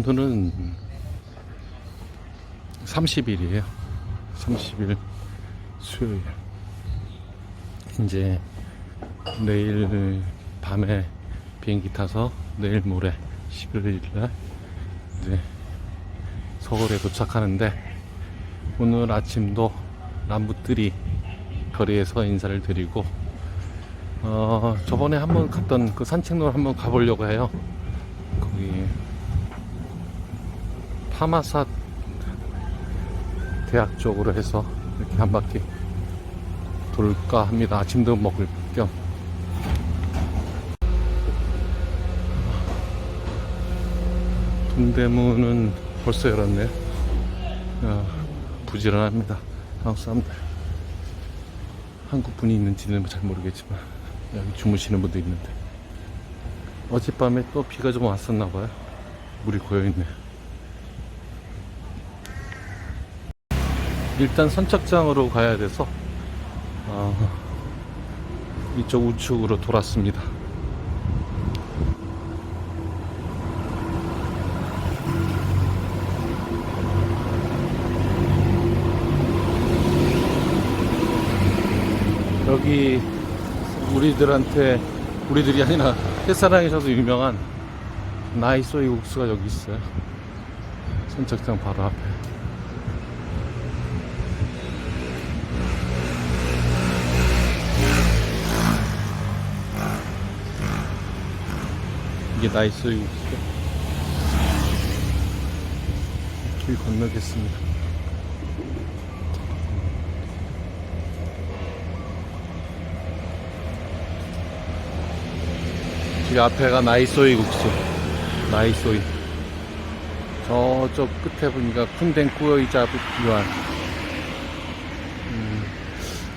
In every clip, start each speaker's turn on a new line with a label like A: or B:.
A: 오늘은 30일이에요. 30일 수요일. 이제 내일 밤에 비행기 타서 내일 모레 11일 날 이제 서울에 도착하는데 오늘 아침도 남부들이 거리에서 인사를 드리고 어 저번에 한번 갔던 그 산책로를 한번 가보려고 해요. 거기 파마사 대학 쪽으로 해서 이렇게 한 바퀴 돌까 합니다. 아침도 먹을 겸. 동대문은 벌써 열었네요. 어, 부지런합니다. 한국 사람들. 한국 분이 있는지는 잘 모르겠지만 여기 주무시는 분도 있는데 어젯밤에 또 비가 좀 왔었나 봐요. 물이 고여 있네 일단 선착장으로 가야 돼서 어, 이쪽 우측으로 돌았습니다. 여기 우리들한테 우리들이 아니라 햇사랑에서도 유명한 나이소이 국수가 여기 있어요. 선착장 바로 앞에. 이게 나이소이 국수. 길 건너겠습니다. 이 앞에가 나이소이 국수. 나이소이. 저쪽 끝에 보니까 쿤덴 꾸여이자 유한. 음,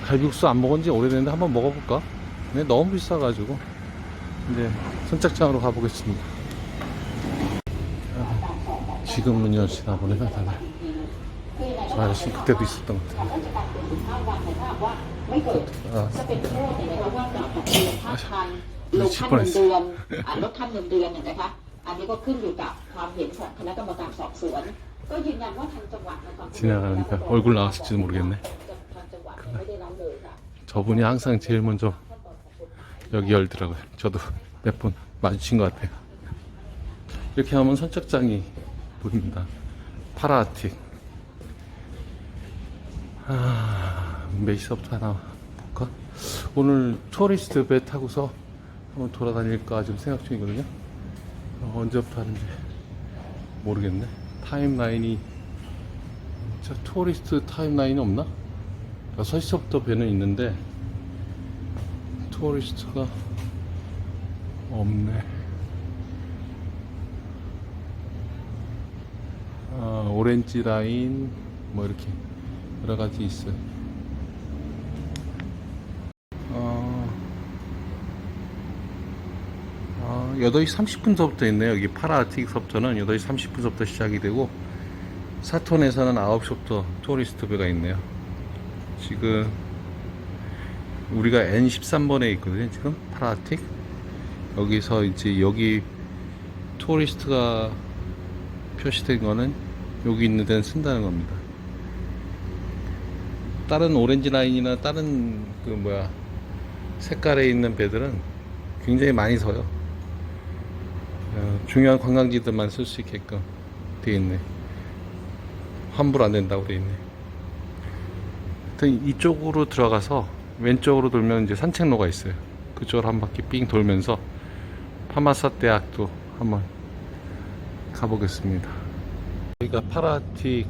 A: 갈비국수 안 먹은 지 오래됐는데 한번 먹어볼까? 근데 너무 비싸가지고. 이제 선착장으로 가보겠습니다. 아, 지금 문 여시나 보네요, 다들. 저 아저씨 그때도 있었던 것 같아요. 아,
B: ถ้าเป็นโทษเนี่ยนะคะว่ากลับแบบมีห้าพันลดขั้นเงินเดือนอ่าลดขั้นเงินเดือนเนี่ยนะคะ อันนี้ก็ขึ้นอยู่กับความเห็นของคณะกรรมการสอบสวน ก็ยืนยันว่าทางจังหวัดนะคะ
A: 지나가니까 얼굴 나왔을지도 모르겠네.
B: ทางจังหวัดเนี่ยไม่ได้รับเลยค่ะ
A: 저분이 항상 제일 먼저 여기 열더라고요. 저도 몇 번 마주친 것 같아요. 이렇게 하면 선착장이 보입니다. 파라아틱. 아, 몇 시서부터 하나 볼까? 오늘 투어리스트 배 타고서 한번 돌아다닐까 지금 생각 중이거든요. 어, 언제부터 하는지 모르겠네. 타임라인이, 저 투어리스트 타임라인이 없나? 6시부터 배는 있는데 투어리스트가 없네. 아, 오렌지 라인 뭐 이렇게 여러 가지 있어요. 어, 아, 8시 30분서부터 있네요. 여기 파라아틱서부터는 8시 30분서부터 시작이 되고 사톤에서는 9시부터 투어리스트 배가 있네요. 지금 우리가 N13번에 있거든요. 지금. 파라틱 여기서 이제 여기 투어리스트가 표시된 거는 여기 있는 데는 쓴다는 겁니다. 다른 오렌지 라인이나 다른 그 뭐야 색깔에 있는 배들은 굉장히 많이 서요. 어, 중요한 관광지들만 쓸 수 있게끔 돼 있네. 환불 안 된다고 돼 있네. 하여튼 이쪽으로 들어가서 왼쪽으로 돌면 이제 산책로가 있어요. 그쪽으로 한 바퀴 삥 돌면서 파마사 대학도 한번 가보겠습니다. 여기가 파라틱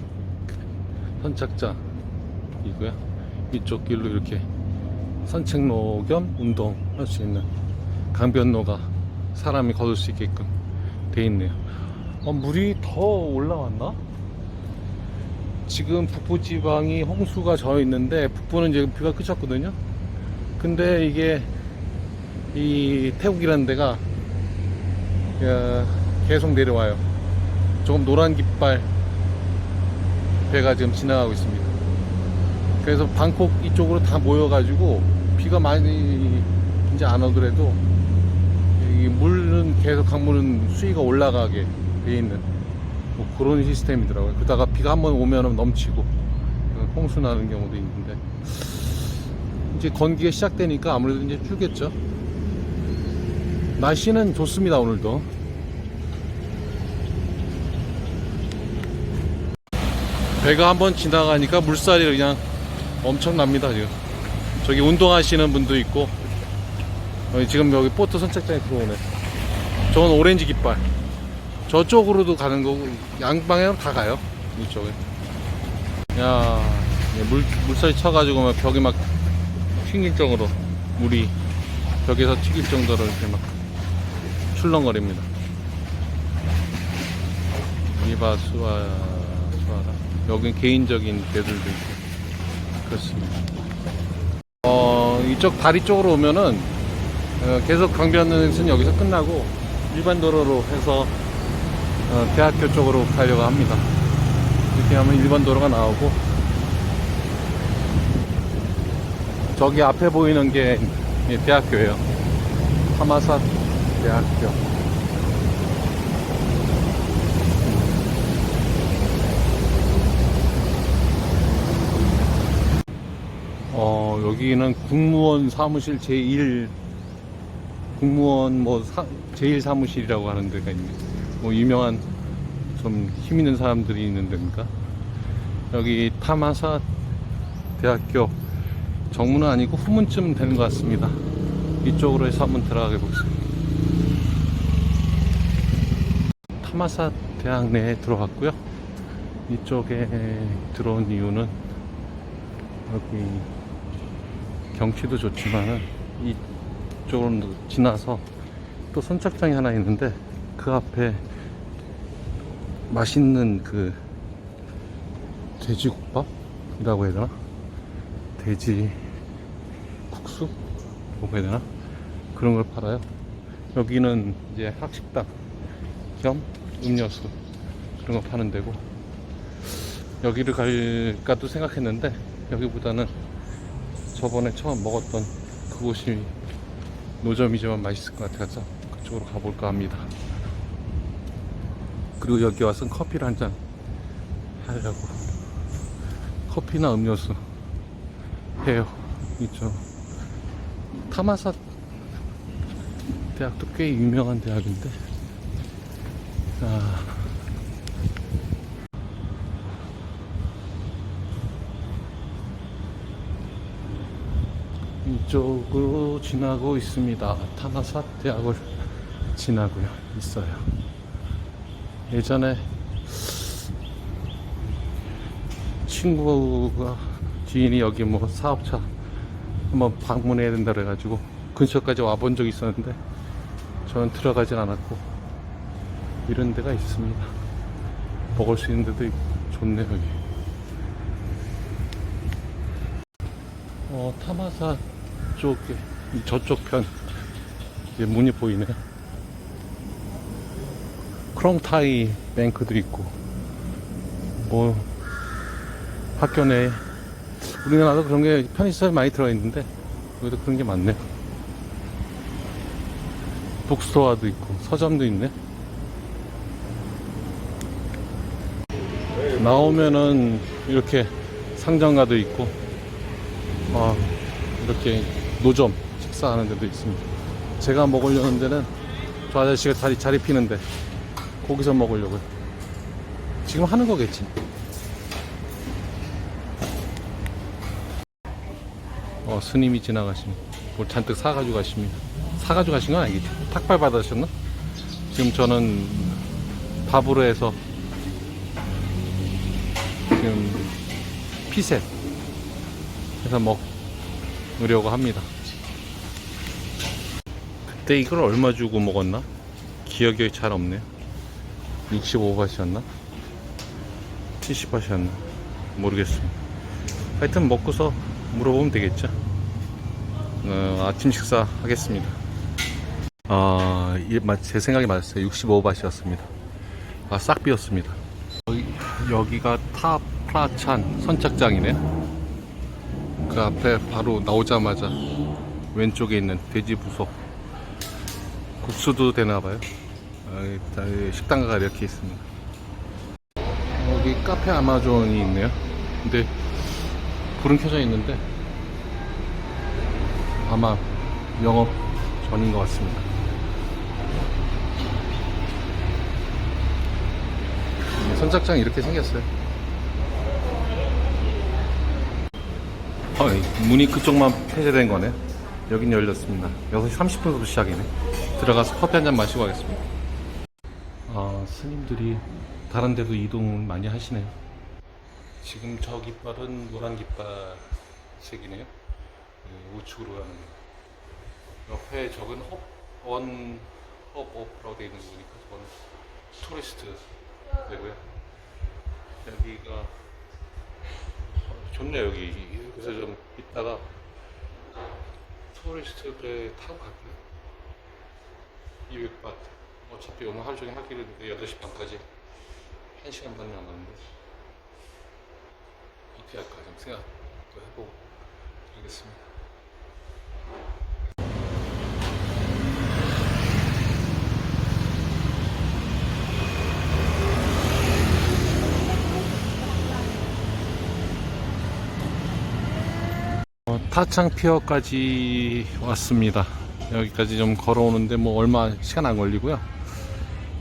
A: 선착장이고요. 이쪽 길로 이렇게 산책로 겸 운동할 수 있는 강변로가 사람이 걸을 수 있게끔 돼 있네요. 어, 물이 더 올라왔나? 지금 북부 지방이 홍수가 져 있는데 북부는 지금 비가 그쳤거든요. 근데 이게 이 태국이라는 데가 야, 계속 내려와요. 조금 노란 깃발 배가 지금 지나가고 있습니다. 그래서 방콕 이쪽으로 다 모여가지고 비가 많이 이제 안 오더라도 이 물은 계속 강물은 수위가 올라가게 돼 있는 뭐 그런 시스템이더라고요. 그러다가 비가 한번 오면 넘치고 어, 홍수 나는 경우도 있는데 이제 건기가 시작되니까 아무래도 이제 줄겠죠. 날씨는 좋습니다 오늘도. 배가 한번 지나가니까 물살이 그냥 엄청납니다 지금. 저기 운동하시는 분도 있고 어, 지금 여기 보트 선착장에 들어오네. 저건 오렌지 깃발. 저쪽으로도 가는 거고 양방향으로 다 가요 이쪽에 야 예, 물, 물살이 쳐가지고 막 벽이 막 튕길 정도로 물이 벽에서 튀길 정도로 이렇게 막 출렁거립니다. 이바 수아 수아라. 여긴 개인적인 배들도 있고. 그렇습니다. 어 이쪽 다리 쪽으로 오면은 어, 계속 강변은 여기서 끝나고 일반 도로로 해서 어, 대학교 쪽으로 가려고 합니다. 이렇게 하면 일반 도로가 나오고. 저기 앞에 보이는 게 예, 대학교예요. 하마사 대학교. 어, 여기는 국무원 사무실 제1 국무원 뭐 사, 제1 사무실이라고 하는 데가 있네. 뭐 유명한 좀 힘 있는 사람들이 있는 데입니까? 여기 타마사 대학교 정문은 아니고 후문쯤 되는 것 같습니다. 이쪽으로 해서 한번 들어가게 보겠습니다. 타마사 대학 내에 들어갔고요. 이쪽에 들어온 이유는 여기 경치도 좋지만은 이쪽으로 지나서 또 선착장이 하나 있는데 그 앞에 맛있는 그 돼지국밥이라고 해야 되나? 돼지 국수? 뭐고 해야 되나? 그런 걸 팔아요. 여기는 이제 학식당 겸 음료수 그런 거 파는 데고 여기를 갈까도 생각했는데 여기보다는 저번에 처음 먹었던 그곳이 노점이지만 맛있을 것 같아서 그쪽으로 가볼까 합니다. 그리고 여기 와서 커피를 한 잔 하려고 커피나 음료수 해요. 이쪽 타마사 대학도 꽤 유명한 대학인데 아, 이쪽으로 지나고 있습니다. 타마사 대학을 지나고요. 있어요. 예전에 친구가 지인이 여기 뭐 사업차 한번 방문해야 된다 그래가지고 근처까지 와본 적이 있었는데 저는 들어가진 않았고 이런 데가 있습니다. 먹을 수 있는 데도 있고 좋네 여기. 어 타마사 쪽에 이 저쪽 편 이제 문이 보이네. 크롬타이 뱅크도 있고 뭐 학교 내에 우리나라도 그런 게 편의시설이 많이 들어있는데 여기도 그런 게 많네 북스토어도 있고 서점도 있네 나오면은 이렇게 상점가도 있고 아 이렇게 노점 식사하는 데도 있습니다 제가 먹으려는 데는 저 아저씨가 자리, 자리 피는데 거기서 먹으려고요. 지금 하는 거겠지. 어, 스님이 지나가시네. 뭘 잔뜩 사가지고 가십니다. 사가지고 가신 건 아니겠지. 탁발 받으셨나? 지금 저는 밥으로 해서 지금 피셋 해서 먹으려고 합니다. 그때 이걸 얼마 주고 먹었나? 기억이 잘 없네요. 65바시였나? 70바시였나? 모르겠습니다. 하여튼 먹고서 물어보면 되겠죠. 어, 아침 식사 하겠습니다. 맞- 제 생각이 맞았어요. 65바시였습니다. 아, 싹 비었습니다. 여기, 여기가 타프라찬 선착장이네요. 그 앞에 바로 나오자마자 왼쪽에 있는 돼지 부속 국수도 되나봐요. 아, 식당가가 이렇게 있습니다. 여기 카페 아마존이 있네요. 근데 불은 켜져 있는데 아마 영업 전인 것 같습니다. 선착장이 이렇게 생겼어요. 어, 문이 그쪽만 폐쇄된 거네. 여긴 열렸습니다. 6시 30분부터 시작이네. 들어가서 커피 한 잔 마시고 가겠습니다. 아, 스님들이 다른 데도 이동을 많이 하시네요. 지금 저 깃발은 노란 깃발색이네요. 네, 우측으로 가는 거. 옆에 적은 홉, 원, 홉, 오프라고 되어 있는 거 보니까 저건 투리스트 되고요. 여기가 어, 좋네요, 여기. 그래서 좀 이따가 투리스트를 타고 갈게요. 200바트. 어차피 오늘 하루 종일 할 길이니까 8시 반까지 1시간 반이 남았는데 어떻게 할까 좀 생각도 해보고 알겠습니다. 어, 타창 피어까지 왔습니다. 여기까지 좀 걸어오는데 뭐 얼마 시간 안 걸리고요.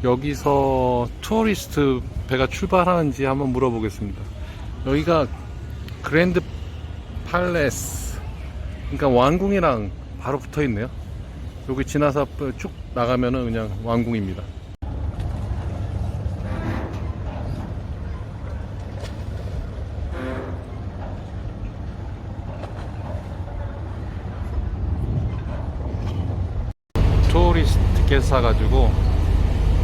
A: 여기서 투어리스트 배가 출발하는지 한번 물어보겠습니다. 여기가 그랜드 팔레스, 그러니까 왕궁이랑 바로 붙어 있네요. 여기 지나서 쭉 나가면은 그냥 왕궁입니다. 투어리스트 티켓 사가지고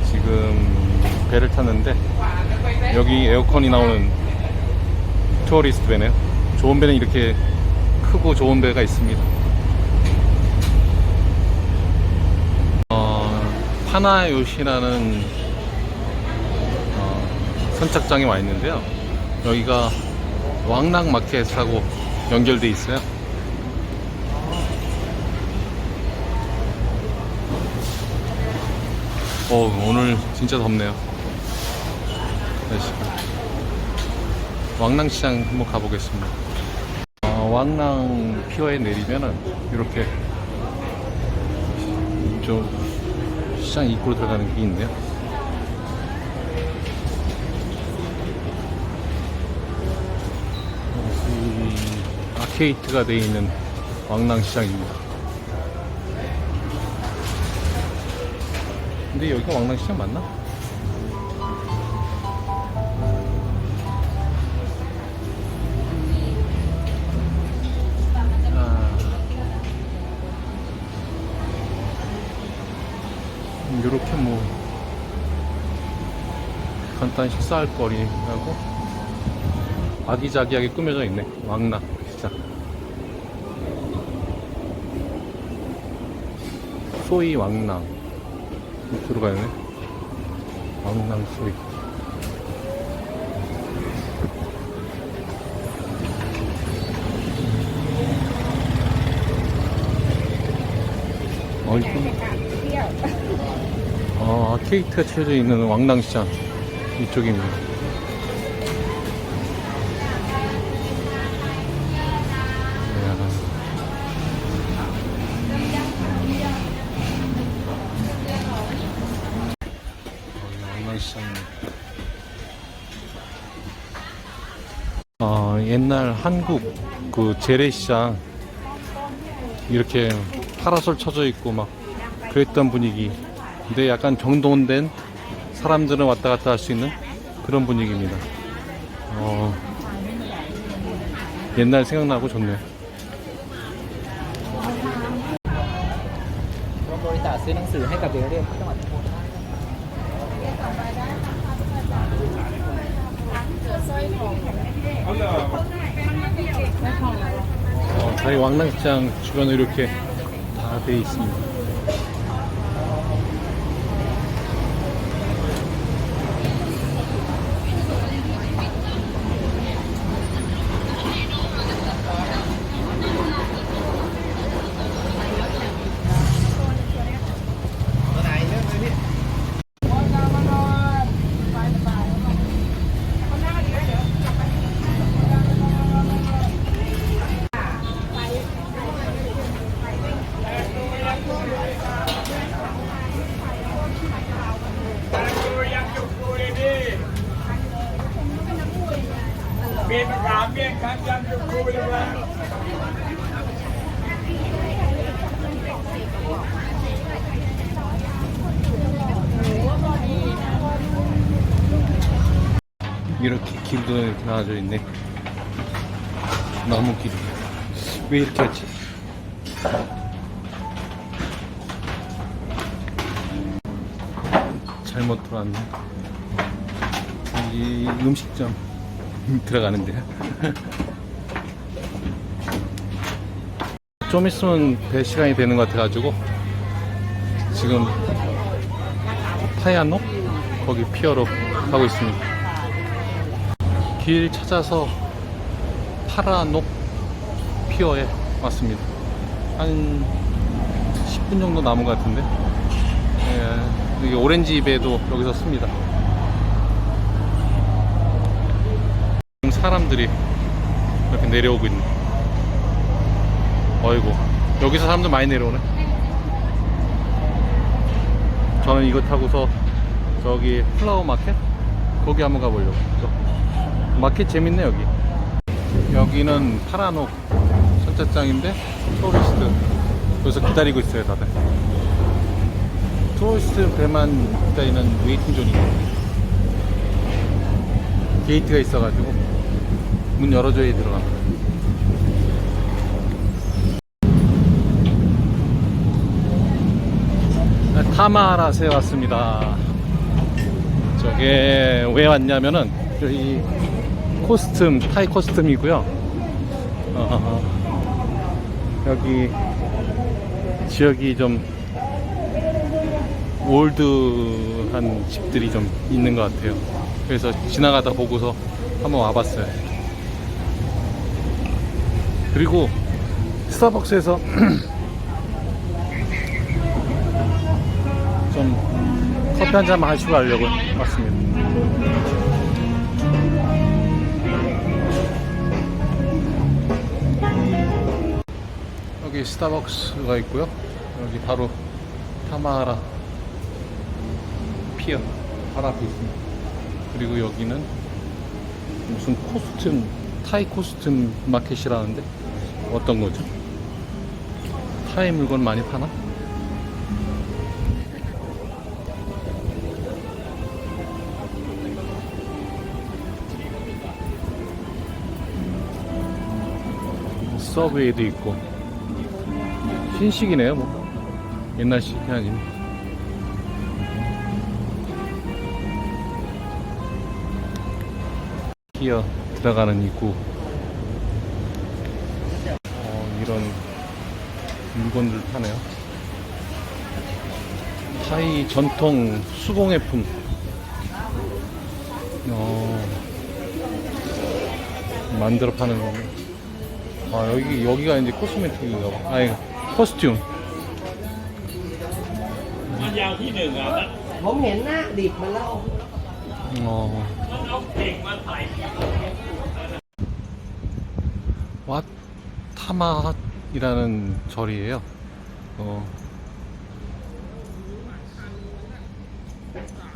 A: 지금 배를 탔는데 여기 에어컨이 나오는 투어리스트 배네요. 좋은 배는 이렇게 크고 좋은 배가 있습니다. 어, 파나요시라는 어, 선착장에 와 있는데요. 여기가 왕락 마켓하고 연결돼 있어요. 어, 오늘 진짜 덥네요. 날씨가. 왕랑시장 한번 가보겠습니다. 어, 왕랑 피어에 내리면은 이렇게 좀 시장 입구로 들어가는 길이 있네요. 아케이트가 되어 있는 왕랑시장입니다. 근데 여기가 왕랑시장 맞나? 간단히 식사할 거리라고 아기자기하게 꾸며져 있네. 왕락 진짜. 소이 왕랑 들어가야 네. 왕랑 소이. 어이 어, 아케이트가 채워져 있는 왕랑시장 이쪽입니다. 어, 옛날 한국 그 재래시장 이렇게 파라솔 쳐져 있고 막 그랬던 분위기 근데 약간 정돈된 사람들은 왔다 갔다 할 수 있는 그런 분위기입니다. 어, 옛날 생각나고 좋네요. 어, 저희 왕랑시장 주변으로 이렇게 다 돼 있습니다. 나와져 있네. 나무 길. 왜 이렇게 했지? 잘못 들어왔네. 이 음식점 들어가는데요. 좀 있으면 배 시간이 되는 것 같아가지고 지금 파야노 거기 피어로 가고 있습니다. 길 찾아서 파라녹 피어에 왔습니다. 한 10분 정도 남은 것 같은데. 예, 여기 오렌지 배도 여기서 씁니다. 사람들이 이렇게 내려오고 있네. 어이구, 여기서 사람들 많이 내려오네. 저는 이거 타고서 저기 플라워 마켓? 거기 한번 가보려고. 마켓 재밌네 여기. 여기는 파라녹 선착장인데 토리스트. 여기서 기다리고 있어요 다들. 토리스트 배만 기다리는 웨이팅 존이고 게이트가 있어가지고 문 열어줘야 들어갑니다 타마라스에 왔습니다. 저게 왜 왔냐면은 여기 코스튬 타이 코스튬이고요. 어, 여기 지역이 좀 올드한 집들이 좀 있는 것 같아요. 그래서 지나가다 보고서 한번 와봤어요. 그리고 스타벅스에서 좀 커피 한 잔 마시고 가려고 왔습니다 스타벅스가 있고요. 여기 바로 타마라 피어 바로 앞에 있습니다. 그리고 여기는 무슨 코스튬 타이 코스튬 마켓이라는데 어떤 거죠? 타이 물건 많이 파나? 서브웨이도 있고 신식이네요 뭐. 옛날식이 아닌 기어 들어가는 입구. 어, 이런 물건들 파네요. 타이 전통 수공예품 어, 만들어 파는 거네 아 여기 여기가 이제 코스메틱인가 봐. 아니 코스튬.
C: มันยาวที่หนึ่งอ่ะ
D: ผมเห็นหน้าดิบมาแล้ว
A: 어.
C: เอาเก่งมาใส่
A: 왓타마이라는 절이에요. 어.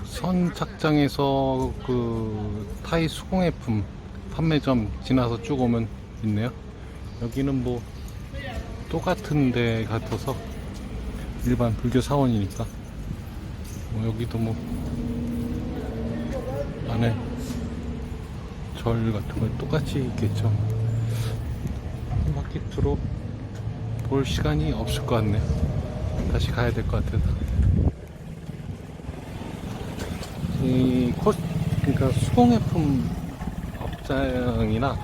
A: 선착장에서 그 타이 수공예품 판매점 지나서 쭉 오면 있네요. 여기는 뭐 똑같은 데 같아서 일반 불교 사원이니까 뭐 여기도 뭐 안에 절 같은 거 똑같이 있겠죠. 마켓으로 볼 시간이 없을 것 같네요. 다시 가야 될 것 같아서. 이 코스, 그러니까 수공예품 업장이나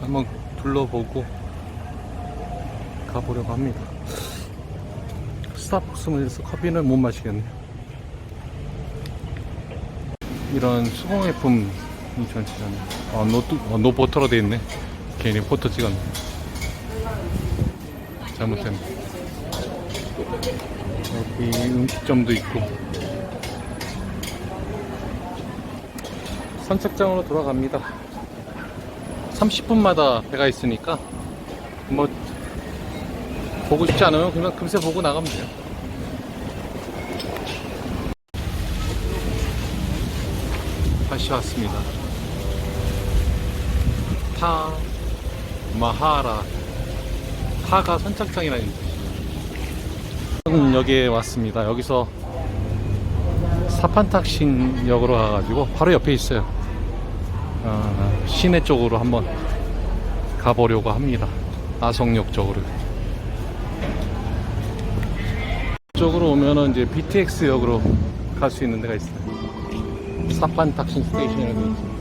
A: 한번 둘러보고 가보려고 합니다. 스타벅스에서 커피는 못 마시겠네요. 이런 수공예품이 전시잖아요. 아, 노, 어, 노 버터로 돼 있네. 괜히 포토 찍었네. 잘못했네. 여기 음식점도 있고. 선착장으로 돌아갑니다. 30분마다 배가 있으니까, 뭐, 보고 싶지 않으면 그냥 금세 보고 나가면 돼요. 다시 왔습니다. 타 마하라 타가 선착장이라는 뜻이에요. 여기에 왔습니다. 여기서 사판탁신 역으로 가가지고 바로 옆에 있어요. 아, 시내 쪽으로 한번 가보려고 합니다. 아성역 쪽으로. 쪽으로 오면은 이제 BTX 역으로 갈 수 있는 데가 있어요. 사판 탁신 스테이션이라고 있어요.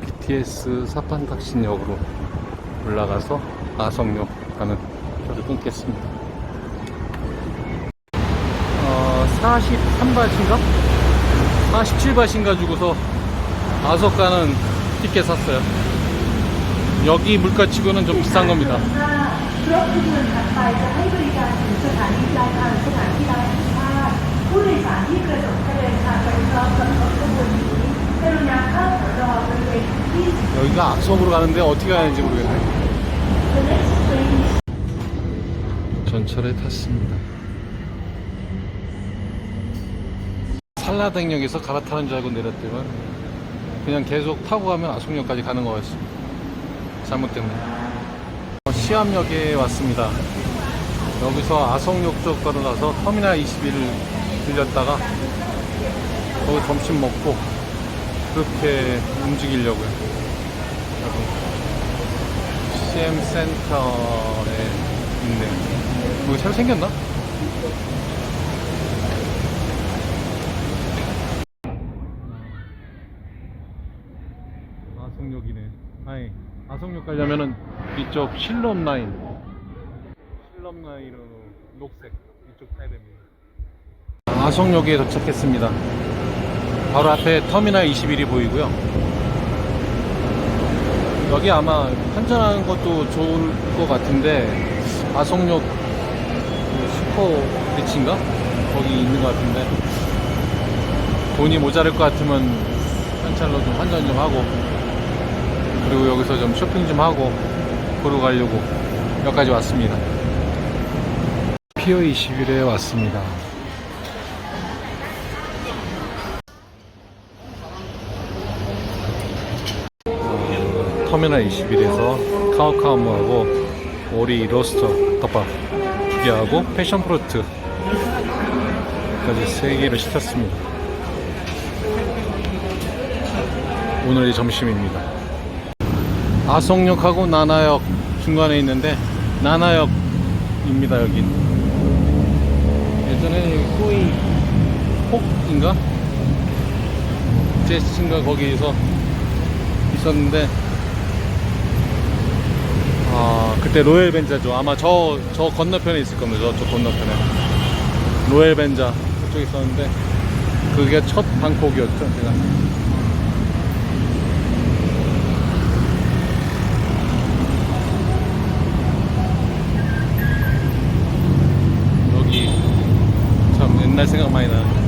A: BTS 사판 탁신역으로 올라가서 아성역 가는 표를 끊겠습니다. 어, 43바트인가? 47바트인가 주고서 아석 가는 티켓 샀어요. 여기 물가치고는 좀 비싼 겁니다. 여기가 악석으로 가는데 어떻게 가는지 모르겠네. 전철에 탔습니다. 산라댕역에서 갈아타는 줄 알고 내렸더만 그냥 계속 타고 가면 아송역까지 가는 거였습니다. 잘못 때문에. 어, 시암역에 왔습니다. 여기서 아성역 쪽 걸어가서 터미널 21을 들렸다가 거기 점심 먹고 그렇게 움직이려고요. 여러분. CM 센터에 있네. 뭐 새로 생겼나? 아성역이네. 아니, 아성역 가려면은 이쪽 실럼 라인. 실럼 라인으로 녹색 이쪽 타야 됩니다. 아성역에 도착했습니다. 바로 앞에 터미널 21이 보이고요. 여기 아마 환전하는 것도 좋을 것 같은데 아성역 그 슈퍼 리치인가? 거기 있는 것 같은데 돈이 모자랄 것 같으면 현찰로 좀 환전 좀 하고 그리고 여기서 좀 쇼핑 좀 하고 보러 가려고 여기까지 왔습니다 피어 21에 왔습니다 터미널 21에서 카우카우무하고 오리 로스터 덮밥 두 개하고 패션 프루트 까지 세 개를 시켰습니다. 오늘의 점심입니다. 아성역하고 나나역 중간에 있는데 나나역입니다 여긴. 예전에 꼬이 폭인가? 제스인가 거기에서 있었는데 아 그때 로얄 벤자죠 아마 저저 건너편에 있을 겁니다 저쪽 건너편에 로얄 벤자 그쪽에 있었는데 그게 첫 방콕이었죠 제가 여기 참 옛날 생각 많이 나는데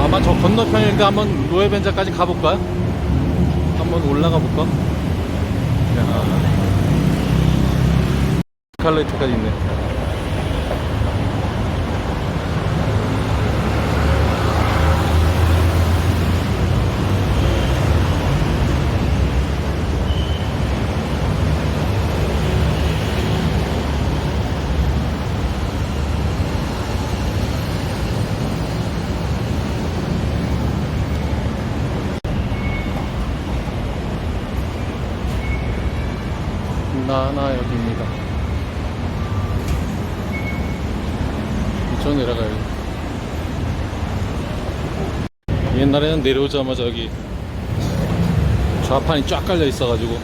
A: 아마 저 건너편인데 한번 로얄 벤자까지 가볼까요? 한번 올라가 볼까? 야. 스칼레트까지 있네. 나나역입니다. 이쪽 내려가요. 옛날에는 내려오자마자 여기 좌판이 쫙 깔려 있어가지고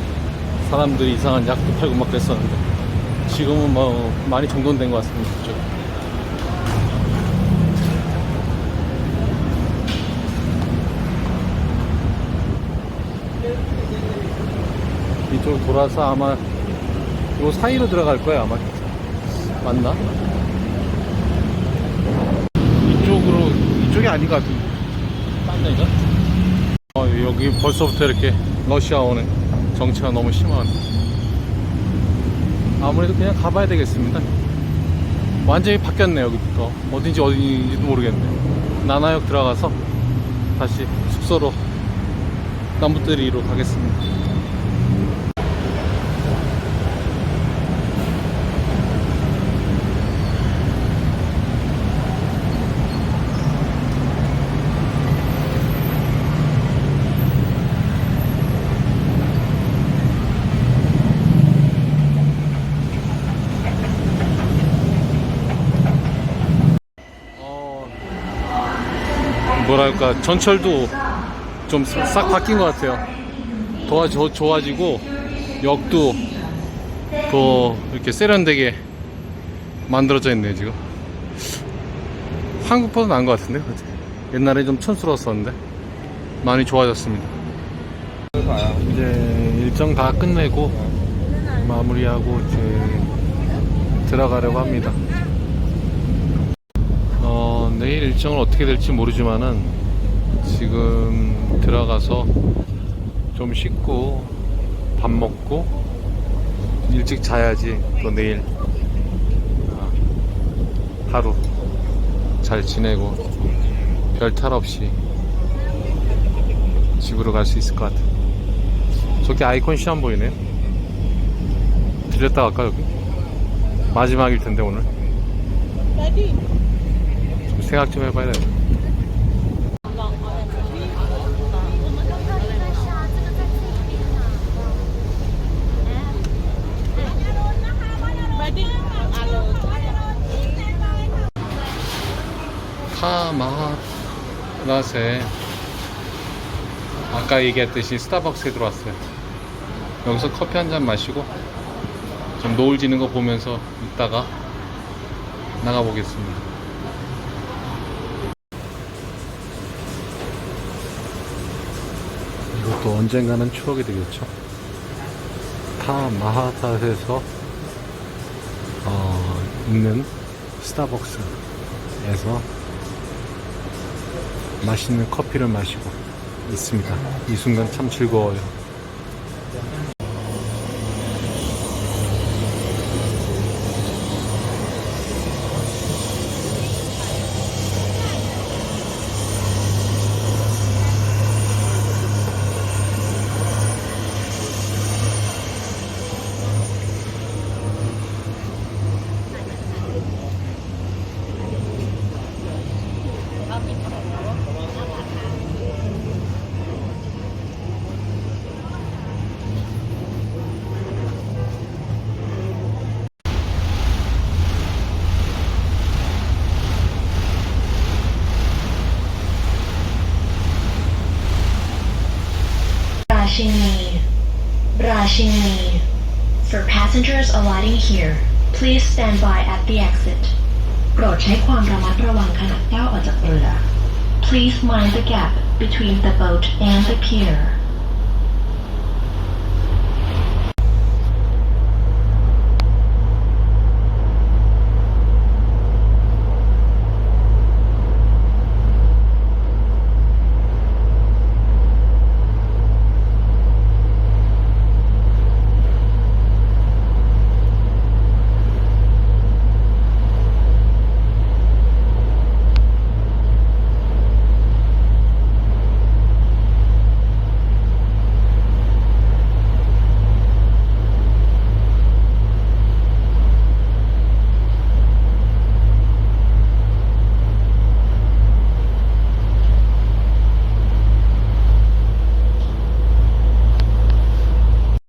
A: 사람들이 이상한 약도 팔고 막 그랬었는데 지금은 뭐 많이 정돈된 것 같습니다. 이쪽. 이쪽으로 돌아서 아마 요 사이로 들어갈 거야 아마 맞나? 이쪽으로 이쪽이 아닌 것 같은데 딴 데인가? 어, 여기 벌써부터 이렇게 러시아 오네 정체가 너무 심한. 아무래도 그냥 가봐야 되겠습니다. 완전히 바뀌었네 여기부터 어딘지 어딘지도 모르겠네. 나나역 들어가서 다시 숙소로 남부뜨리로 가겠습니다 뭐랄까 전철도 좀 싹 바뀐 것 같아요. 더 저- 좋아지고 역도 더 이렇게 세련되게 만들어져 있네요 지금. 한국보다 나은 것 같은데 그치? 옛날에 좀 촌스러웠었는데 많이 좋아졌습니다. 이제 일정 다 끝내고 마무리하고 이제 들어가려고 합니다. 어, 내일 일정은 어떻게 될지 모르지만은 지금 들어가서 좀 씻고 밥 먹고 일찍 자야지 또 내일 아, 하루 잘 지내고 별 탈 없이 집으로 갈 수 있을 것 같아. 저기 아이콘 시안 보이네. 들렸다 갈까 여기? 마지막일 텐데 오늘. 좀 생각 좀 해봐야 돼. 타마라세 아까 얘기했듯이 스타벅스에 들어왔어요. 여기서 커피 한 잔 마시고 좀 노을 지는 거 보면서 이따가 나가 보겠습니다. 이것도 언젠가는 추억이 되겠죠. 타 마하타에서 어, 있는 스타벅스에서 맛있는 커피를 마시고 있습니다. 이 순간 참 즐거워요.
E: passengers alighting here, please stand by at the exit. โปรดใช้ความระมัดระวังขณะก้าวออกจากเรือ Please mind the gap between the boat and the pier.